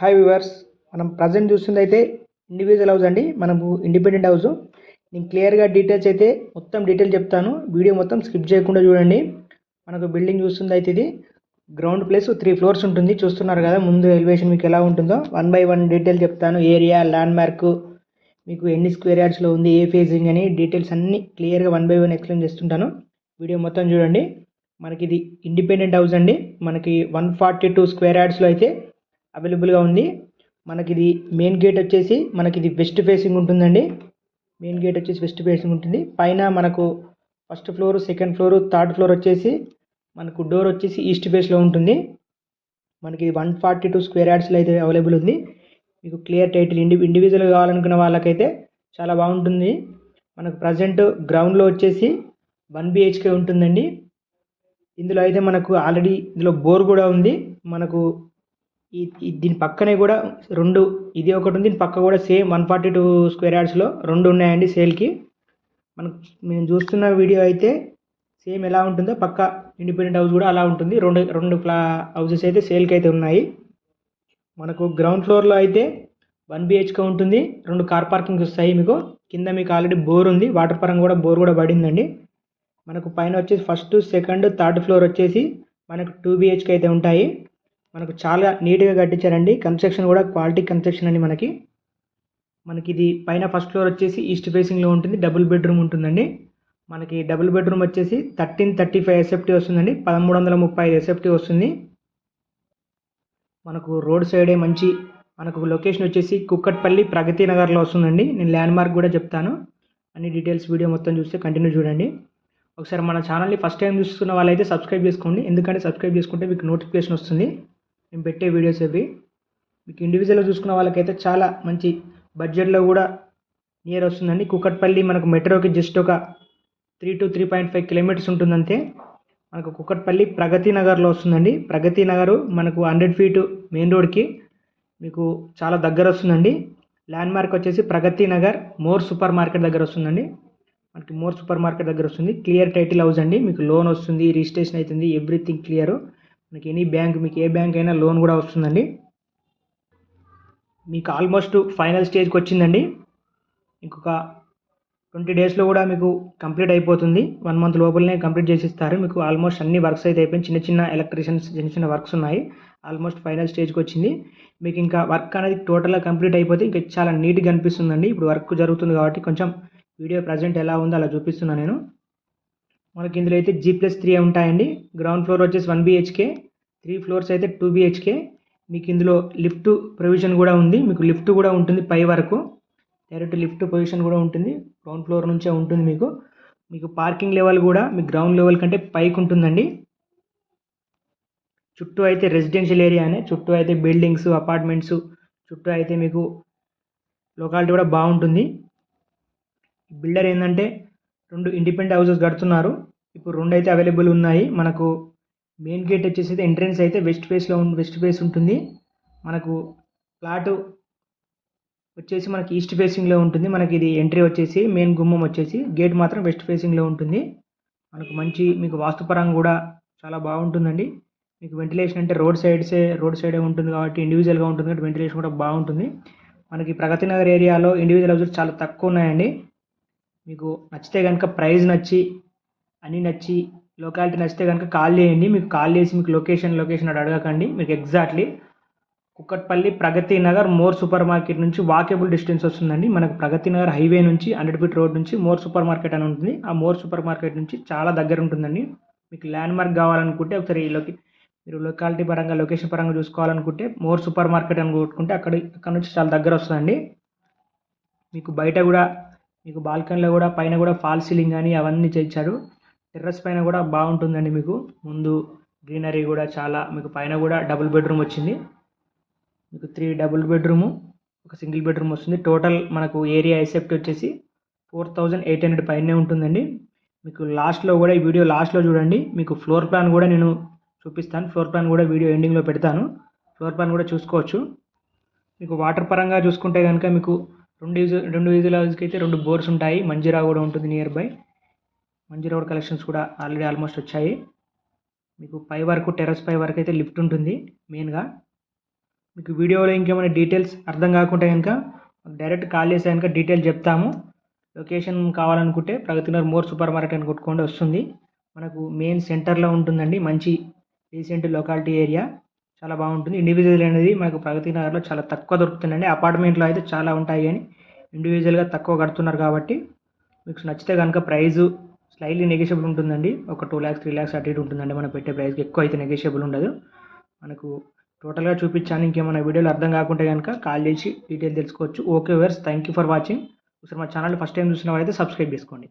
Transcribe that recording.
Hi viewers మనం present చూస్తుంది అయితే ఇండివిజువల్ హౌస్ అండి. మనము ఇండిపెండెంట్ హౌస్ నేను క్లియర్గా డీటెయిల్స్ అయితే మొత్తం డీటెయిల్ చెప్తాను. వీడియో మొత్తం స్కిప్ చేయకుండా చూడండి. మనకు బిల్డింగ్ చూస్తుంది అయితే ఇది గ్రౌండ్ ప్లేస్ త్రీ ఫ్లోర్స్ ఉంటుంది. చూస్తున్నారు కదా ముందు ఎలివేషన్ మీకు ఎలా ఉంటుందో. వన్ బై వన్ డీటెయిల్ చెప్తాను. ఏరియా ల్యాండ్ మార్క్ మీకు ఎన్ని స్క్వేర్ యార్డ్స్లో ఉంది ఏ ఫేజింగ్ అని డీటెయిల్స్ అన్నీ క్లియర్గా వన్ బై వన్ ఎక్స్ప్లెయిన్ చేస్తుంటాను. వీడియో మొత్తం చూడండి. మనకి ఇది ఇండిపెండెంట్ హౌస్ అండి. మనకి వన్ ఫార్టీ టూ స్క్వేర్ యార్డ్స్లో అయితే అవైలబుల్గా ఉంది. మనకి ఇది మెయిన్ గేట్ వచ్చేసి మనకి ఇది వెస్ట్ ఫేసింగ్ ఉంటుందండి. మెయిన్ గేట్ వచ్చేసి వెస్ట్ ఫేసింగ్ ఉంటుంది. పైన మనకు first floor second floor third floor వచ్చేసి మనకు డోర్ వచ్చేసి ఈస్ట్ ఫేస్లో ఉంటుంది. మనకి వన్ ఫార్టీ టూ స్క్వేర్ యార్డ్స్లో అయితే అవైలబుల్ ఉంది. మీకు క్లియర్ టైటిల్ ఇండి ఇండివిజువల్ కావాలనుకున్న వాళ్ళకైతే చాలా బాగుంటుంది. మనకు ప్రజెంట్ గ్రౌండ్లో వచ్చేసి వన్ బిహెచ్కే ఉంటుందండి. ఇందులో అయితే మనకు ఆల్రెడీ ఇందులో బోర్ కూడా ఉంది. మనకు దీని పక్కనే కూడా రెండు ఇది ఒకటి ఉంది దీని పక్క కూడా same one forty two square యార్డ్స్లో రెండు ఉన్నాయండి సేల్కి. మనకు మేము చూస్తున్న వీడియో అయితే సేమ్ ఎలా ఉంటుందో పక్క ఇండిపెండెంట్ హౌస్ కూడా అలా ఉంటుంది. రెండు రెండు ఫ్లా హౌసెస్ అయితే సేల్కి అయితే ఉన్నాయి. మనకు గ్రౌండ్ ఫ్లోర్లో అయితే వన్ బిహెచ్కే ఉంటుంది. రెండు కార్ పార్కింగ్స్ వస్తాయి మీకు. కింద మీకు ఆల్రెడీ బోర్ ఉంది. వాటర్ పరంగా కూడా బోర్ కూడా పడిందండి. మనకు పైన వచ్చేసి ఫస్ట్ సెకండ్ థర్డ్ ఫ్లోర్ వచ్చేసి మనకు టూ బిహెచ్కే అయితే ఉంటాయి. మనకు చాలా నీట్గా కట్టించారండి. కన్స్ట్రక్షన్ కూడా క్వాలిటీ కన్స్ట్రక్షన్ అండి మనకి. మనకి ఇది పైన ఫస్ట్ ఫ్లోర్ వచ్చేసి ఈస్ట్ ఫేసింగ్లో ఉంటుంది. డబుల్ బెడ్రూమ్ ఉంటుందండి. మనకి డబుల్ బెడ్రూమ్ వచ్చేసి థర్టీన్ థర్టీ ఫైవ్ ఎస్ఎఫ్టీ వస్తుందండి. పదమూడు వందల ముప్పై ఐదు ఎస్ఎఫ్టీ వస్తుంది. మనకు రోడ్ సైడే మంచి మనకు లొకేషన్ వచ్చేసి కుక్కట్పల్లి ప్రగతి నగర్లో వస్తుందండి. నేను ల్యాండ్ మార్క్ కూడా చెప్తాను. అన్ని డీటెయిల్స్ వీడియో మొత్తం చూస్తే కంటిన్యూ చూడండి. ఒకసారి మన ఛానల్ని ఫస్ట్ టైం చూస్తున్న వాళ్ళైతే సబ్స్క్రైబ్ చేసుకోండి. ఎందుకంటే సబ్స్క్రైబ్ చేసుకుంటే మీకు నోటిఫికేషన్ వస్తుంది. నేను పెట్టే వీడియోస్ అవి. మీకు ఇండివిజువల్గా చూసుకున్న వాళ్ళకైతే చాలా మంచి బడ్జెట్లో కూడా నియర్ వస్తుందండి. కుక్కట్పల్లి మనకు మెట్రోకి జస్ట్ ఒక three to three point five kilometres ఉంటుందంతే. మనకు కుక్కట్పల్లి ప్రగతి నగర్లో వస్తుందండి. ప్రగతి నగరు మనకు హండ్రెడ్ ఫీట్ మెయిన్ రోడ్కి మీకు చాలా దగ్గర వస్తుందండి. ల్యాండ్ మార్క్ వచ్చేసి Pragathi Nagar more super market దగ్గర వస్తుందండి. మనకి మోర్ సూపర్ మార్కెట్ దగ్గర వస్తుంది. క్లియర్ టైటిల్ హౌస్ అండి. మీకు లోన్ వస్తుంది రిజిస్ట్రేషన్ అవుతుంది ఎవ్రీథింగ్ క్లియర్ మనకి ఎనీ బ్యాంక్ మీకు ఏ బ్యాంక్ అయినా లోన్ కూడా వస్తుందండి. మీకు ఆల్మోస్ట్ ఫైనల్ స్టేజ్కి వచ్చిందండి. ఇంకొక ట్వంటీ డేస్లో కూడా మీకు కంప్లీట్ అయిపోతుంది. వన్ మంత్ లోపలనే కంప్లీట్ చేసి ఇస్తారు మీకు ఆల్మోస్ట్ అన్ని వర్క్స్ అయితే అయిపోయింది చిన్న చిన్న ఎలక్ట్రీషియన్స్ చిన్న చిన్న వర్క్స్ ఉన్నాయి. ఆల్మోస్ట్ ఫైనల్ స్టేజ్కి వచ్చింది. మీకు ఇంకా వర్క్ అనేది టోటల్గా కంప్లీట్ అయిపోతే ఇంకా చాలా నీట్గా అనిపిస్తుందండి. ఇప్పుడు వర్క్ జరుగుతుంది కాబట్టి కొంచెం వీడియో ప్రజెంట్ ఎలా ఉందో అలా చూపిస్తున్నాను నేను. మనకి ఇందులో అయితే జీ ప్లస్ త్రీ ఉంటాయండి. గ్రౌండ్ ఫ్లోర్ వచ్చేసి వన్ బిహెచ్కే త్రీ ఫ్లోర్స్ అయితే టూ బిహెచ్కే మీకు ఇందులో లిఫ్ట్ ప్రొవిజన్ కూడా ఉంది. మీకు లిఫ్ట్ కూడా ఉంటుంది పై వరకు. డైరెక్ట్ లిఫ్ట్ పొజిషన్ కూడా ఉంటుంది. గ్రౌండ్ ఫ్లోర్ నుంచే ఉంటుంది మీకు. మీకు పార్కింగ్ లెవెల్ కూడా మీ గ్రౌండ్ లెవెల్ కంటే పైకి ఉంటుందండి. చుట్టూ అయితే రెసిడెన్షియల్ ఏరియానే చుట్టూ అయితే బిల్డింగ్స్ అపార్ట్మెంట్స్ చుట్టూ అయితే మీకు లొకాలిటీ కూడా బాగుంటుంది. బిల్డర్ ఏంటంటే రెండు ఇండిపెండెంట్ హౌసెస్ కడుతున్నారు. ఇప్పుడు రెండు అయితే అవైలబుల్ ఉన్నాయి. మనకు మెయిన్ గేట్ వచ్చేసి అయితే ఎంట్రన్స్ అయితే వెస్ట్ ఫేస్లో వెస్ట్ ఫేస్ ఉంటుంది. మనకు ఫ్లాట్ వచ్చేసి మనకి ఈస్ట్ ఫేసింగ్లో ఉంటుంది. మనకి ఇది ఎంట్రీ వచ్చేసి మెయిన్ గుమ్మం వచ్చేసి గేట్ మాత్రం వెస్ట్ ఫేసింగ్లో ఉంటుంది. మనకు మంచి మీకు వాస్తుపరంగా కూడా చాలా బాగుంటుందండి. మీకు వెంటిలేషన్ అంటే రోడ్ సైడ్సే రోడ్ సైడే ఉంటుంది కాబట్టి ఇండివిజువల్గా ఉంటుంది కాబట్టి వెంటిలేషన్ కూడా బాగుంటుంది. మనకి ప్రగతి నగర్ ఏరియాలో ఇండివిజువల్ హౌసెస్ చాలా తక్కువ ఉన్నాయండి. మీకు నచ్చితే కనుక ప్రైస్ నచ్చి అన్నీ నచ్చి లొకాలిటీ నచ్చితే కనుక కాల్ చేయండి. మీకు కాల్ చేసి మీకు లొకేషన్ లొకేషన్ అటు అడగకండి. మీకు exactly Kukatpally Pragathi Nagar more super market నుంచి వాకేబుల్ డిస్టెన్స్ వస్తుందండి. మనకు ప్రగతి నగర్ హైవే నుంచి హండ్రెడ్ ఫీట్ రోడ్ నుంచి మోర్ సూపర్ మార్కెట్ అని ఉంటుంది. ఆ మోర్ సూపర్ మార్కెట్ నుంచి చాలా దగ్గర ఉంటుందండి. మీకు ల్యాండ్ మార్క్ కావాలనుకుంటే ఒకసారి ఈ లొకే మీరు లొకాలిటీ పరంగా లొకేషన్ పరంగా చూసుకోవాలనుకుంటే మోర్ సూపర్ మార్కెట్ అని కొట్టుకుంటే అక్కడ అక్కడ నుంచి చాలా దగ్గర వస్తుందండి. మీకు బయట కూడా మీకు బాల్కనీలో కూడా పైన కూడా ఫాల్ సీలింగ్ కానీ అవన్నీ చేయించారు. టెర్రస్ పైన కూడా బాగుంటుందండి మీకు. ముందు గ్రీనరీ కూడా చాలా మీకు పైన కూడా డబుల్ బెడ్రూమ్ వచ్చింది. మీకు త్రీ డబుల్ బెడ్రూము ఒక సింగిల్ బెడ్రూమ్ వస్తుంది. టోటల్ మనకు ఏరియా ఎసెప్ట్ వచ్చేసి ఫోర్ థౌజండ్ ఎయిట్ హండ్రెడ్ పైనే ఉంటుందండి. మీకు లాస్ట్లో కూడా ఈ వీడియో లాస్ట్లో చూడండి. మీకు ఫ్లోర్ ప్లాన్ కూడా నేను చూపిస్తాను. ఫ్లోర్ ప్లాన్ కూడా వీడియో ఎండింగ్లో పెడతాను. ఫ్లోర్ ప్లాన్ కూడా చూసుకోవచ్చు. మీకు వాటర్ పరంగా చూసుకుంటే కనుక మీకు రెండు యూజ్ రెండు యూజుల హౌస్కి అయితే రెండు బోర్స్ ఉంటాయి. మంజీరా కూడా ఉంటుంది నియర్ బై మంజీరా కూడా కలెక్షన్స్ కూడా ఆల్రెడీ ఆల్మోస్ట్ వచ్చాయి. మీకు పై వరకు టెర్రస్ పై వరకు అయితే లిఫ్ట్ ఉంటుంది మెయిన్గా మీకు వీడియోలో ఇంకేమైనా డీటెయిల్స్ అర్థం కాకుంటే కనుక డైరెక్ట్ కాల్ చేస్తే కనుక డీటెయిల్ చెప్తాము. లొకేషన్ కావాలనుకుంటే ప్రగతినగర్ మోర్ సూపర్ మార్కెట్ అని కొట్టుకోండి వస్తుంది. మనకు మెయిన్ సెంటర్లో ఉంటుందండి మంచి రీసెంట్ లొకాలిటీ ఏరియా చాలా బాగుంటుంది. ఇండివిజువల్ అనేది మనకు ప్రగతి నగర్లో చాలా తక్కువ దొరుకుతుందండి. అపార్ట్మెంట్లో అయితే చాలా ఉంటాయి కానీ ఇండివిజువల్గా తక్కువ కడుతున్నారు కాబట్టి మీకు నచ్చితే కనుక ప్రైజు స్లైట్లీ నెగోషియబుల్ ఉంటుందండి. ఒక టూ ల్యాక్స్ త్రీ ల్యాక్స్ అటు ఇటు ఉంటుందండి. మనం పెట్టే ప్రైస్కి ఎక్కువ అయితే నెగోషియబుల్ ఉండదు. మనకు టోటల్గా చూపించాను. ఇంకేమైనా వీడియోలు అర్థం కాకుంటే కనుక కాల్ చేసి డీటెయిల్ తెలుసుకోవచ్చు. ఓకే వేర్స్ థ్యాంక్ యూ ఫర్ వాచింగ్ ఒకసారి మా ఛానల్ ఫస్ట్ టైం చూసిన వారైతే సబ్స్క్రైబ్ చేసుకోండి.